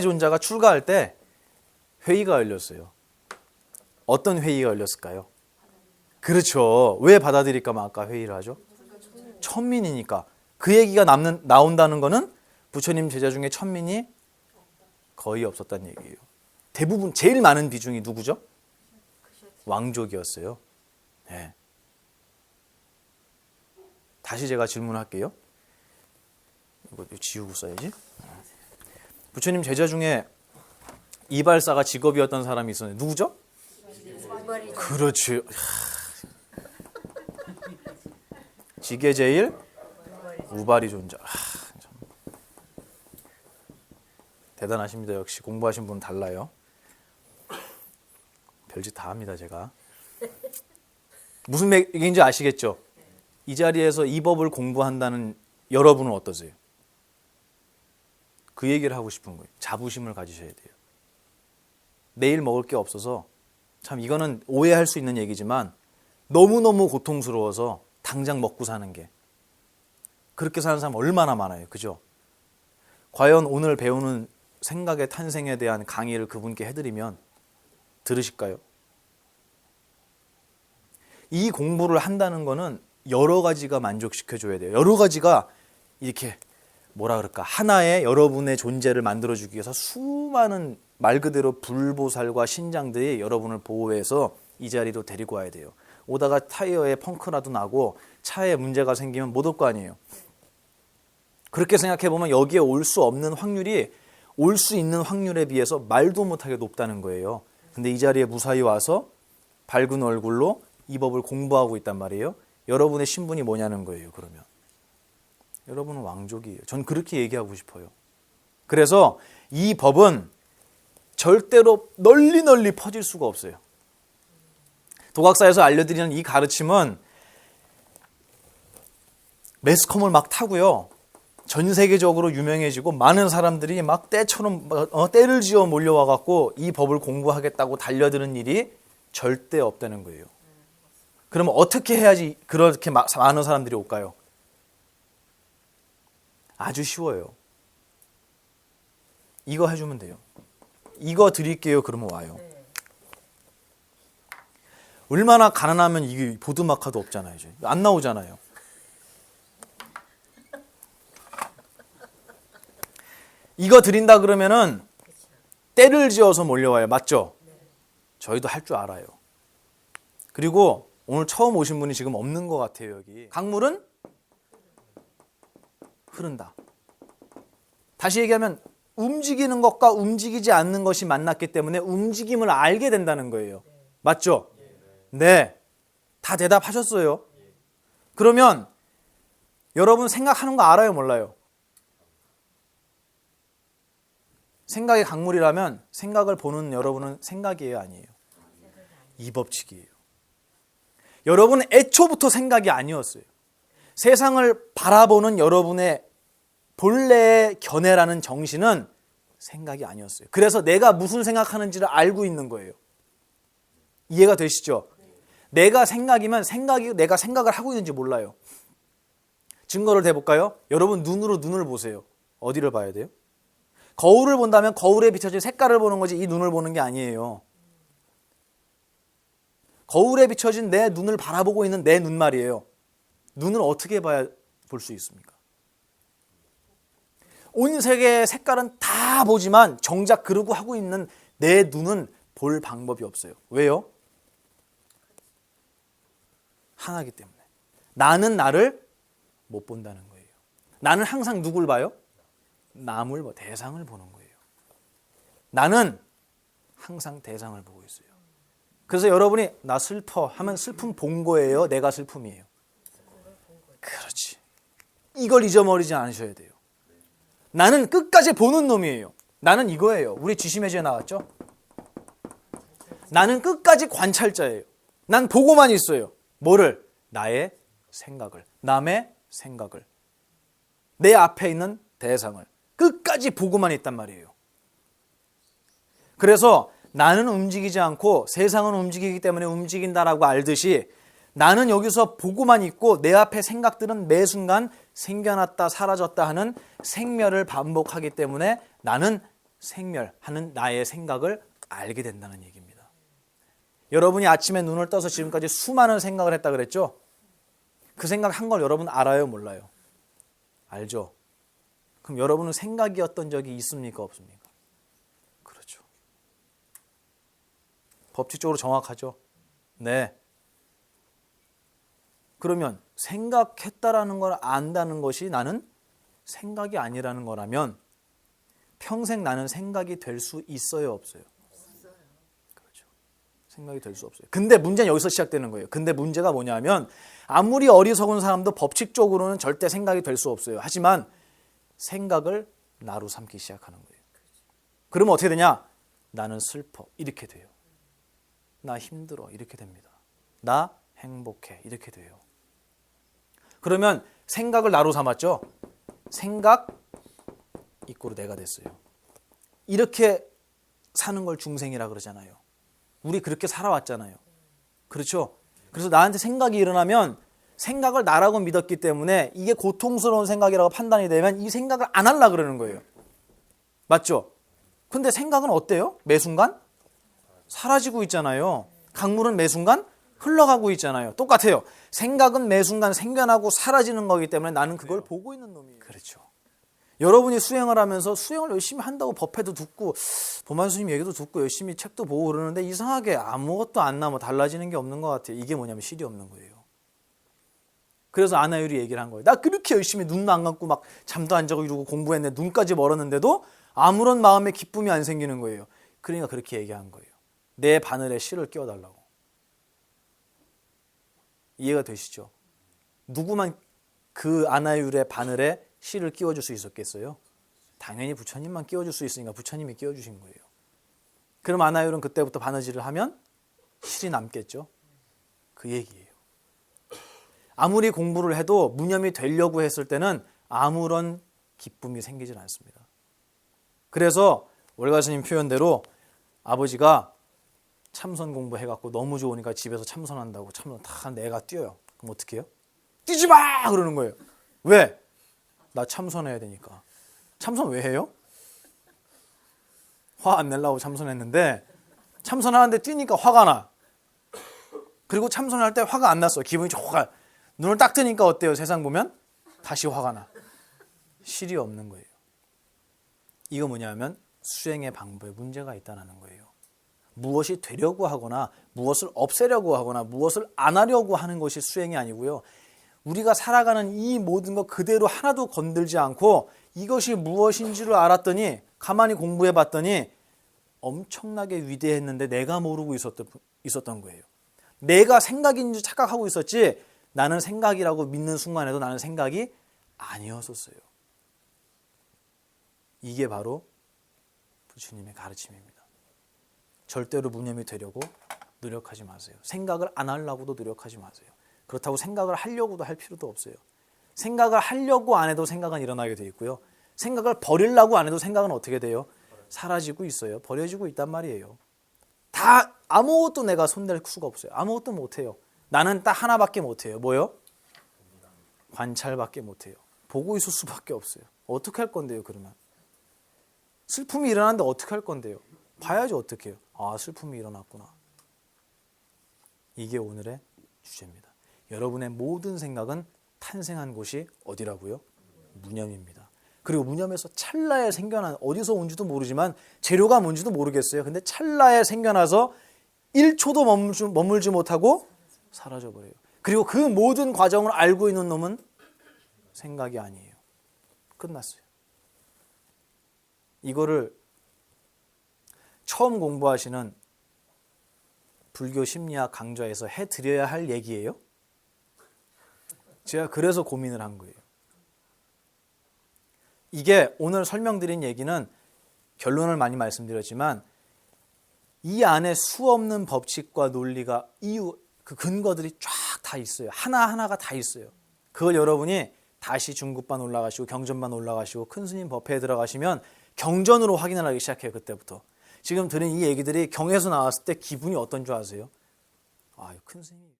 존자가 출가할 때 회의가 열렸어요. 어떤 회의가 열렸을까요? 그렇죠. 왜 받아들일까만 아까 회의를 하죠? 천민이니까. 그 얘기가 남는, 나온다는 거는 부처님 제자 중에 천민이 거의 없었다는 얘기예요. 대부분 제일 많은 비중이 누구죠? 왕족이었어요. 네. 다시 제가 질문할게요. 이거 지우고 써야지. 부처님 제자 중에 이발사가 직업이었던 사람이 있었는데 누구죠? 그렇지. 하. 지게 제일 우발이 존자. 대단하십니다. 역시 공부하신 분은 달라요. 별짓 다 합니다, 제가. 무슨 얘기인지 아시겠죠? 이 자리에서 이 법을 공부한다는 여러분은 어떠세요? 그 얘기를 하고 싶은 거예요. 자부심을 가지셔야 돼요. 내일 먹을 게 없어서 참 이거는 오해할 수 있는 얘기지만 너무너무 고통스러워서 당장 먹고 사는 게 그렇게 사는 사람 얼마나 많아요. 그죠? 과연 오늘 배우는 생각의 탄생에 대한 강의를 그분께 해드리면 들으실까요? 이 공부를 한다는 거는 여러 가지가 만족시켜줘야 돼요. 여러 가지가 이렇게 뭐라 그럴까 하나의 여러분의 존재를 만들어 주기 위해서 수많은 말 그대로 불보살과 신장들이 여러분을 보호해서 이 자리로 데리고 와야 돼요. 오다가 타이어에 펑크라도 나고 차에 문제가 생기면 못 올 거 아니에요. 그렇게 생각해 보면 여기에 올 수 없는 확률이 올 수 있는 확률에 비해서 말도 못하게 높다는 거예요. 근데 이 자리에 무사히 와서 밝은 얼굴로 이 법을 공부하고 있단 말이에요. 여러분의 신분이 뭐냐는 거예요. 그러면 여러분은 왕족이에요. 전 그렇게 얘기하고 싶어요. 그래서 이 법은 절대로 널리 널리 퍼질 수가 없어요. 도각사에서 알려드리는 이 가르침은 매스컴을 막 타고요. 전 세계적으로 유명해지고 많은 사람들이 막 때처럼 어, 때를 지어 몰려와 갖고 이 법을 공부하겠다고 달려드는 일이 절대 없다는 거예요. 그러면 어떻게 해야지 그렇게 마- 많은 사람들이 올까요? 아주 쉬워요. 이거 해주면 돼요. 이거 드릴게요. 그러면 와요. 얼마나 가난하면 이게 보드마카도 없잖아요. 이제. 안 나오잖아요. 이거 드린다 그러면은 때를 지어서 몰려와요. 맞죠? 저희도 할 줄 알아요. 그리고 오늘 처음 오신 분이 지금 없는 것 같아요. 여기 강물은 흐른다. 다시 얘기하면 움직이는 것과 움직이지 않는 것이 만났기 때문에 움직임을 알게 된다는 거예요. 맞죠? 네. 다 대답하셨어요. 그러면 여러분 생각하는 거 알아요, 몰라요? 생각이 강물이라면 생각을 보는 여러분은 생각이에요, 아니에요? 이 법칙이에요. 여러분은 애초부터 생각이 아니었어요. 세상을 바라보는 여러분의 본래의 견해라는 정신은 생각이 아니었어요. 그래서 내가 무슨 생각하는지를 알고 있는 거예요. 이해가 되시죠? 내가 생각이면 생각이 내가 생각을 하고 있는지 몰라요. 증거를 대볼까요? 여러분 눈으로 눈을 보세요. 어디를 봐야 돼요? 거울을 본다면 거울에 비춰진 색깔을 보는 거지 이 눈을 보는 게 아니에요. 거울에 비춰진 내 눈을 바라보고 있는 내 눈 말이에요. 눈을 어떻게 봐야 볼 수 있습니까? 온 세계의 색깔은 다 보지만 정작 그러고 하고 있는 내 눈은 볼 방법이 없어요. 왜요? 하나기 때문에. 나는 나를 못 본다는 거예요. 나는 항상 누굴 봐요? 남을 봐, 대상을 보는 거예요. 나는 항상 대상을 보고 있어요. 그래서 여러분이 나 슬퍼 하면 슬픔 본 거예요. 내가 슬픔이에요. 그렇지. 이걸 잊어버리지 않으셔야 돼요. 나는 끝까지 보는 놈이에요. 나는 이거예요. 우리 지심해지에 나왔죠? 나는 끝까지 관찰자예요. 난 보고만 있어요. 뭐를? 나의 생각을. 남의 생각을. 내 앞에 있는 대상을. 끝까지 보고만 있단 말이에요. 그래서 나는 움직이지 않고 세상은 움직이기 때문에 움직인다라고 알듯이 나는 여기서 보고만 있고 내 앞에 생각들은 매 순간 생겨났다 사라졌다 하는 생멸을 반복하기 때문에 나는 생멸하는 나의 생각을 알게 된다는 얘기입니다. 여러분이 아침에 눈을 떠서 지금까지 수많은 생각을 했다 그랬죠? 그 생각 한 걸 여러분 알아요, 몰라요? 알죠? 그럼 여러분은 생각이었던 적이 있습니까, 없습니까? 그렇죠. 법칙적으로 정확하죠? 네. 그러면 생각했다라는 걸 안다는 것이 나는 생각이 아니라는 거라면 평생 나는 생각이 될 수 있어요, 없어요? 그렇죠. 생각이 될 수 없어요. 근데 문제는 여기서 시작되는 거예요. 근데 문제가 뭐냐면 아무리 어리석은 사람도 법칙적으로는 절대 생각이 될 수 없어요. 하지만 생각을 나로 삼기 시작하는 거예요. 그러면 어떻게 되냐? 나는 슬퍼. 이렇게 돼요. 나 힘들어. 이렇게 됩니다. 나 행복해. 이렇게 돼요. 그러면 생각을 나로 삼았죠? 생각 이꼬로 내가 됐어요. 이렇게 사는 걸 중생이라 그러잖아요. 우리 그렇게 살아왔잖아요. 그렇죠? 그래서 나한테 생각이 일어나면 생각을 나라고 믿었기 때문에 이게 고통스러운 생각이라고 판단이 되면 이 생각을 안 하려 그러는 거예요. 맞죠? 근데 생각은 어때요? 매 순간 사라지고 있잖아요. 강물은 매 순간 흘러가고 있잖아요. 똑같아요. 생각은 매 순간 생겨나고 사라지는 거기 때문에 나는 그걸 보고 있는 놈이에요. 그렇죠. 여러분이 수행을 하면서 수행을 열심히 한다고 법회도 듣고 도만 스님 얘기도 듣고 열심히 책도 보고 그러는데 이상하게 아무것도 안 나면 달라지는 게 없는 것 같아요. 이게 뭐냐면 실이 없는 거예요. 그래서 아나율이 얘기를 한 거예요. 나 그렇게 열심히 눈도 안 감고 막 잠도 안 자고 이러고 공부했는데 눈까지 멀었는데도 아무런 마음의 기쁨이 안 생기는 거예요. 그러니까 그렇게 얘기한 거예요. 내 바늘에 실을 끼워달라고. 이해가 되시죠? 누구만 그 아나율의 바늘에 실을 끼워줄 수 있었겠어요? 당연히 부처님만 끼워줄 수 있으니까 부처님이 끼워주신 거예요. 그럼 아나율은 그때부터 바느질을 하면 실이 남겠죠? 그 얘기예요. 아무리 공부를 해도 무념이 되려고 했을 때는 아무런 기쁨이 생기질 않습니다. 그래서 월가스님 표현대로 아버지가 참선 공부해갖고 너무 좋으니까 집에서 참선한다고 참선 다 내가 뛰어요. 그럼 어떻게 해요? 뛰지 마! 그러는 거예요. 왜? 나 참선해야 되니까. 참선 왜 해요? 화 안 내려고 참선했는데 참선하는데 뛰니까 화가 나. 그리고 참선할 때 화가 안 났어. 기분이 좋아. 눈을 딱 뜨니까 어때요? 세상 보면 다시 화가 나. 실이 없는 거예요. 이거 뭐냐면 수행의 방법에 문제가 있다는 거예요. 무엇이 되려고 하거나 무엇을 없애려고 하거나 무엇을 안 하려고 하는 것이 수행이 아니고요. 우리가 살아가는 이 모든 것 그대로 하나도 건들지 않고 이것이 무엇인지를 알았더니 가만히 공부해 봤더니 엄청나게 위대했는데 내가 모르고 있었던, 있었던 거예요. 내가 생각인 줄 착각하고 있었지 나는 생각이라고 믿는 순간에도 나는 생각이 아니었었어요. 이게 바로 부처님의 가르침입니다. 절대로 무념이 되려고 노력하지 마세요. 생각을 안 하려고도 노력하지 마세요. 그렇다고 생각을 하려고도 할 필요도 없어요. 생각을 하려고 안 해도 생각은 일어나게 돼 있고요. 생각을 버리려고 안 해도 생각은 어떻게 돼요? 사라지고 있어요. 버려지고 있단 말이에요. 다 아무것도 내가 손댈 수가 없어요. 아무것도 못 해요. 나는 딱 하나밖에 못 해요. 뭐요? 관찰밖에 못 해요. 보고 있을 수밖에 없어요. 어떻게 할 건데요, 그러면? 슬픔이 일어났는데 어떻게 할 건데요? 봐야지 어떻게 해요. 아, 슬픔이 일어났구나. 이게 오늘의 주제입니다. 여러분의 모든 생각은 탄생한 곳이 어디라고요? 무념입니다. 그리고 무념에서 찰나에 생겨난 어디서 온지도 모르지만 재료가 뭔지도 모르겠어요. 근데 찰나에 생겨나서 1초도 머물지, 머물지 못하고 사라져 버려요. 그리고 그 모든 과정을 알고 있는 놈은 생각이 아니에요. 끝났어요. 이거를 처음 공부하시는 불교 심리학 강좌에서 해 드려야 할 얘기예요. 제가 그래서 고민을 한 거예요. 이게 오늘 설명드린 얘기는 결론을 많이 말씀드렸지만 이 안에 수 없는 법칙과 논리가 이유 그 근거들이 쫙 다 있어요. 하나 하나가 다 있어요. 그걸 여러분이 다시 중급반 올라가시고 경전반 올라가시고 큰 스님 법회에 들어가시면 경전으로 확인을 하기 시작해요. 그때부터. 지금 들은 이 얘기들이 경에서 나왔을 때 기분이 어떤 줄 아세요? 아, 큰 스님이